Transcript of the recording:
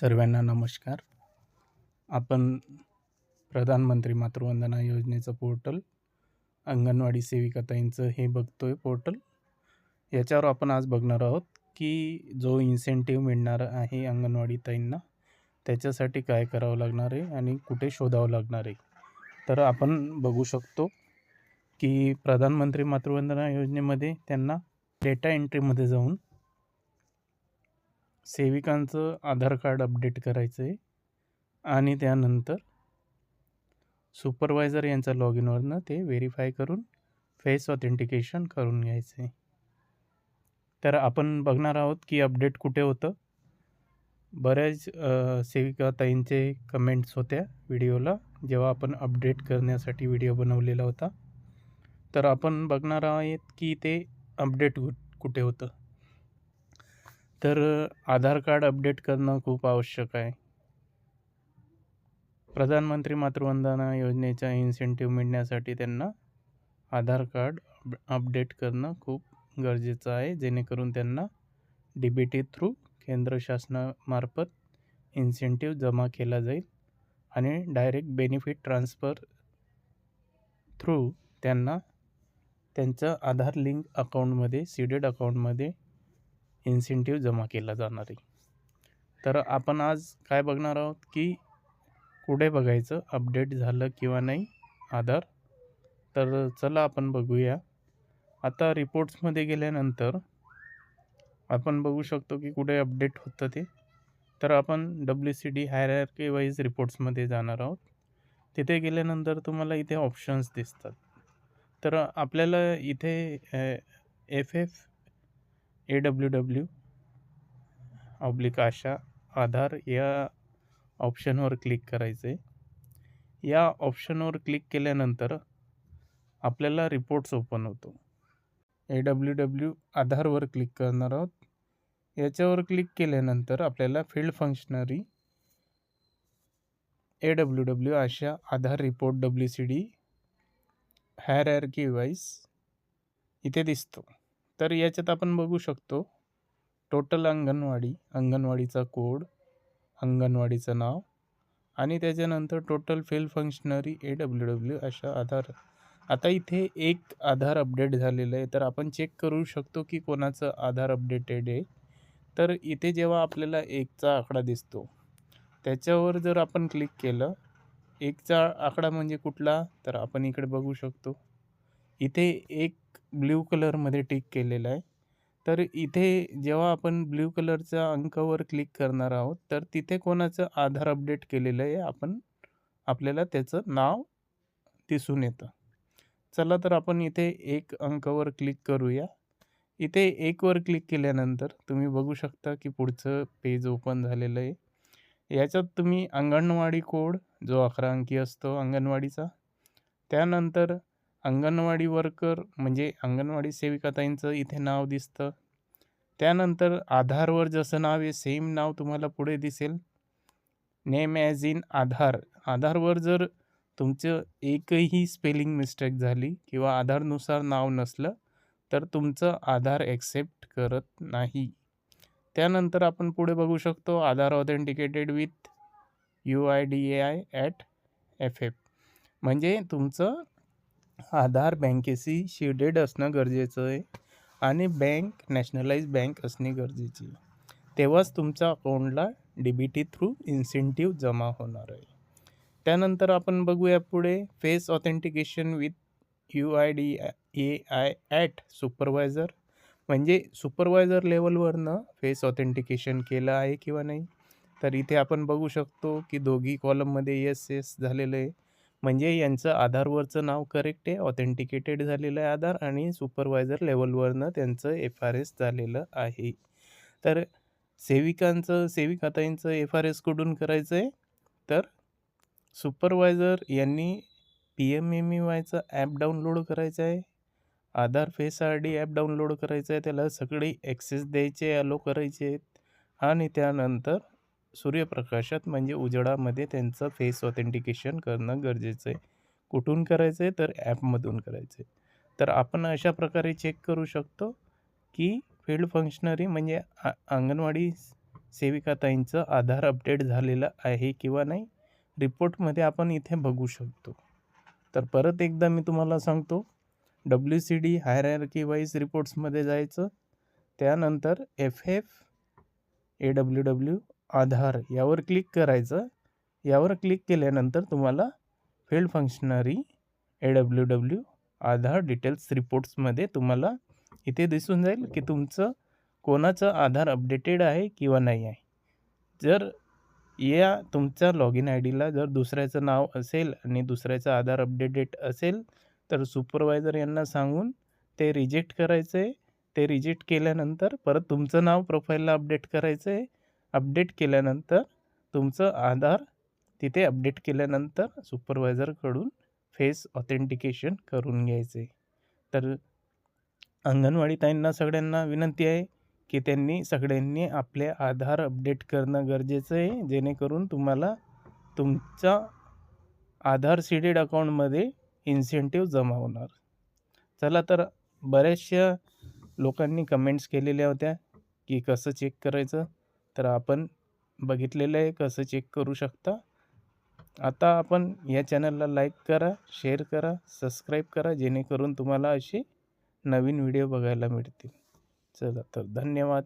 सर्वांना नमस्कार. आपण प्रधानमंत्री मातृवंदना योजनेचं पोर्टल अंगणवाडी सेविकाताईंचं हे बघतो आहे पोर्टल. याच्यावर आपण आज बघणार आहोत की जो इन्सेंटिव्ह मिळणार आहे अंगणवाडी ताईंना त्याच्यासाठी काय करावं लागणार आहे आणि कुठे शोधावं लागणार आहे. तर आपण बघू शकतो की प्रधानमंत्री मातृवंदना योजनेमध्ये त्यांना डेटा एंट्रीमध्ये जाऊन सेविकांचं आधार कार्ड अपडेट करायचं आहे. आणि त्यानंतर सुपरवायझर यांच्या लॉग इनवरनं ते व्हेरीफाय करून फेस ऑथेंटिकेशन करून घ्यायचं आहे. तर आपण बघणार आहोत की अपडेट कुठे होतं. बऱ्याच सेविका ताईंचे कमेंट्स होत्या व्हिडिओला जेव्हा आपण अपडेट करण्यासाठी व्हिडिओ बनवलेला होता. तर आपण बघणार आहोत की ते अपडेट कुठे होतं. तर आधार कार्ड अपडेट करणं खूप आवश्यक आहे. प्रधानमंत्री मातृवंदना योजनेचा इन्सेंटिव्ह मिळण्यासाठी त्यांना आधार कार्ड अपडेट करणं खूप गरजेचं आहे जेणेकरून त्यांना डी बी टी थ्रू केंद्र शासनामार्फत इन्सेंटिव्ह जमा केला जाईल आणि डायरेक्ट बेनिफिट ट्रान्सफर थ्रू त्यांना त्यांचं आधार लिंक अकाउंटमध्ये सीडेड अकाउंटमध्ये इन्सेंटिव्ह जमा केला जाणार आहे. तर आपण आज काय बघणार आहोत की कुठे बघायचं अपडेट झालं किंवा नाही आधार? तर चला आपण बघूया. आता रिपोर्ट्समध्ये गेल्यानंतर आपण बघू शकतो की कुठे अपडेट होतं ते. तर आपण W C D hierarchy wise रिपोर्ट्समध्ये जाणार आहोत. तिथे गेल्यानंतर तुम्हाला इथे ऑप्शन्स दिसतात. तर आपल्याला इथे F F A W W oblique Asha Aadhaar या ऑप्शनवर क्लिक करायचं. आहे या ऑप्शनवर क्लिक केल्यानंतर आपल्याला रिपोर्ट्स ओपन होतो. ए डब्ल्यू डब्ल्यू आधारवर क्लिक करणार आहोत. याच्यावर क्लिक केल्यानंतर आपल्याला field functionary A W W Asha Aadhaar report W C D hierarchy wise इथे दिसतो. तर याच्यात आपण बघू शकतो टोटल अंगणवाडी अंगणवाडीचा कोड अंगणवाडीचं नाव आणि त्याच्यानंतर total field functionary A W W Asha Aadhaar. आता इथे एक आधार अपडेट झालेलं आहे तर आपण चेक करू शकतो की कोणाचं आधार अपडेटेड आहे. तर इथे जेव्हा आपल्याला एकचा आकडा दिसतो त्याच्यावर जर आपण क्लिक केलं एकचा आकडा म्हणजे कुठला? तर आपण इकडे बघू शकतो. इथे एक ब्ल्यू कलरमध्ये टिक केलेलं आहे. तर इथे जेव्हा आपण ब्ल्यू कलरच्या अंकावर क्लिक करणार आहोत तर तिथे कोणाचं आधार अपडेट केलेलं आहे आपण आपल्याला त्याचं नाव दिसून येतं. चला तर आपण इथे एक अंकावर क्लिक करूया. इथे एकवर क्लिक केल्यानंतर तुम्ही बघू शकता की पुढचं पेज ओपन झालेलं आहे. याच्यात तुम्ही अंगणवाडी कोड जो अकरा अंकी असतो अंगणवाडीचा त्यानंतर अंगणवाडी वर्कर म्हणजे अंगणवाडी सेविकाताईंचं इथे नाव दिसतं. त्यानंतर आधारवर जसं नाव आहे सेम नाव तुम्हाला पुढे दिसेल. Name as in Aadhaar. आधारवर जर तुमचं एकही स्पेलिंग मिस्टेक झाली किंवा आधारनुसार नाव नसलं तर तुमचं आधार ॲक्सेप्ट करत नाही. त्यानंतर आपण पुढे बघू शकतो Aadhaar authenticated with U I D A I at F F म्हणजे तुमचं आधार बँकेशी शिडेड असणं गरजेचं आहे आणि बँक नॅशनलाइज बँक असणे गरजेची आहे. तेव्हाच तुमच्या अकाउंटला D B T through incentive जमा होणार आहे. त्यानंतर आपण बघूया पुढे. Face authentication with U I D A I at supervisor. म्हणजे सुपरवायझर लेवलवरनं फेस ऑथेंटिकेशन केलं आहे किंवा नाही. तर इथे आपण बघू शकतो की दोघी कॉलममध्ये येस येस झालेलं आहे. म्हणजे यांचं आधारवरचं नाव करेक्ट आहे ऑथेंटिकेटेड झालेलं आहे आधार आणि सुपरवायझर लेवलवरनं त्यांचं एफ आर एस झालेलं आहे. तर सेविकांचं सेविकाताईंचं एफ आर एस कुठून करायचं आहे तर सुपरवायझर यांनी पी एम एम ई वायचं ॲप डाउनलोड करायचं आहे. Aadhaar face R D app download करायचं आहे. त्याला सगळी ॲक्सेस द्यायचे अलो करायचे आहेत आणि त्यानंतर सूर्यप्रकाशात म्हणजे उजेडामध्ये त्यांचं फेस ऑथेंटिकेशन करणं गरजेचं आहे. कुठून करायचं आहे? तर ॲपमधून करायचं आहे. तर आपण अशा प्रकारे चेक करू शकतो की फील्ड फंक्शनरी म्हणजे अंगणवाडी सेविकाताईंचं आधार अपडेट झालेलं आहे किंवा नाही रिपोर्टमध्ये आपण इथे बघू शकतो. तर परत एकदा मी तुम्हाला सांगतो W C D hierarchy wise रिपोर्ट्समध्ये जायचं त्यानंतर F F A W W Aadhaar यावर क्लिक करायचं. यावर क्लिक केल्यानंतर तुम्हाला field functionary A W W Aadhaar details रिपोर्ट्समध्ये तुम्हाला इथे दिसून जाईल की तुमचं कोणाचं आधार अपडेटेड आहे किंवा नाही आहे. जर या तुमच्या लॉग इन आय डीला जर दुसऱ्याचं नाव असेल आणि दुसऱ्याचं आधार अपडेटेड असेल तर सुपरवायझर यांना सांगून ते रिजेक्ट करायचं आहे ते रिजेक्ट केल्यानंतर परत तुमचं नाव प्रोफाईलला अपडेट करायचं आहे अपडेट केल्यानंतर तुमचं आधार तिथे अपडेट केल्यानंतर सुपरवायझरकडून फेस ऑथेंटिकेशन करून घ्यायचे. तर अंगणवाडी ताईंना सगळ्यांना विनंती आहे की त्यांनी सगळ्यांनी आपले आधार अपडेट करणं गरजेचं आहे जेणेकरून तुम्हाला तुमचा आधार सीडेड अकाउंटमध्ये इन्सेंटिव्ह जमा होणार. चला तर बऱ्याचशा लोकांनी कमेंट्स केलेल्या होत्या की कसं चेक करायचं. तर आपण बघितलेलं आहे कसं चेक करू शकता. आता आपण या चॅनलला लाईक करा शेअर करा सबस्क्राईब करा जेणेकरून तुम्हाला असे नवीन व्हिडिओ बघायला मिळतील. चला तर धन्यवाद.